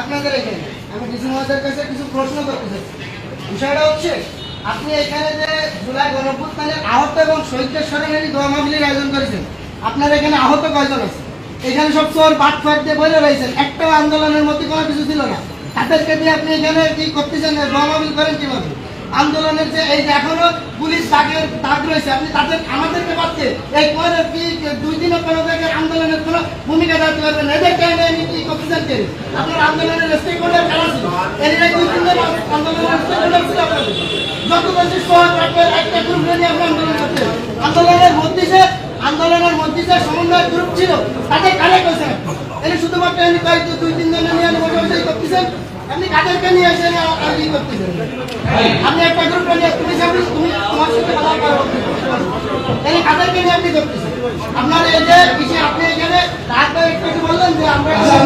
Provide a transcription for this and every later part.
আপনাদের এখানে। আমি কাছে কিছু প্রশ্ন করতে চাই। বিষয়টা হচ্ছে, আপনি এখানে যে জুলাই আহত এবং স্মরণেরই দোয়া আয়োজন করেছেন, আপনার এখানে আহত কয়জন আছে? এখানে সব চোর ফাট দিয়ে বলে রয়েছেন। একটাও আন্দোলনের মধ্যে কোনো কিছু ছিল না। তাদেরকে দিয়ে আপনি এখানে কি করতেছেন দোয়া করেন কীভাবে? আন্দোলনের যে এই এখনও পুলিশ রয়েছে, আপনি তাদের, আমাদেরকে পাচ্ছে এই দুই দিনের কোনো জায়গায় আন্দোলনের কোনো ভূমিকা রাখতে পারবেন এনে এনে আন্দোলনের আন্দোলনের মধ্যে আন্দোলনের মধ্যে যে সমন্বয় গ্রুপ ছিল তাদের কারে করেছেন? এনে শুধুমাত্র এনে কয়েক দুই, তিন দিনের নিয়ে বসে বসে করতেছেন। আপনি কাদেরকে নিয়ে এসে এনে আপনি একটা গ্রুপ নিয়ে তুমি সামনে তুমি তোমার সাথে কথা বলো এই কাদেরকে নিয়ে আপনি করতেছেন? আপনার এই যে আপনি এখানে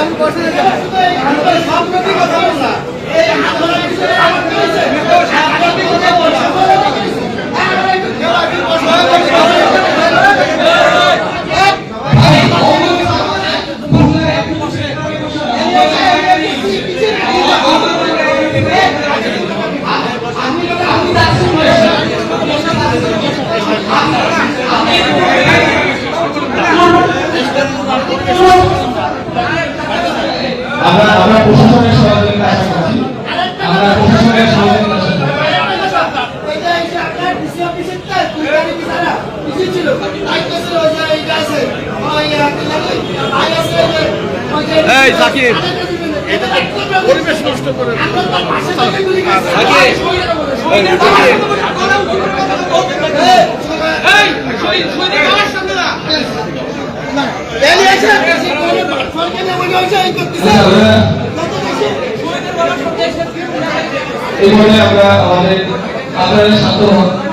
আমি বসে শুধু এই আন্দোলন সব নদী কথা বলছ এই আন্দোলন বিষয়ে আহত হয়েছে আগামী কথা বলছ আমরা একটু খেলা কি আমরা আমরা প্রশাসনের সহযোগিতা আশা করছি। আমরা প্রশাসনের সহযোগিতা এই। এটা পরিবেশ নষ্ট করে আমরা এই পর্যায়ে আমরা আমাদের আপনারা শান্ত হন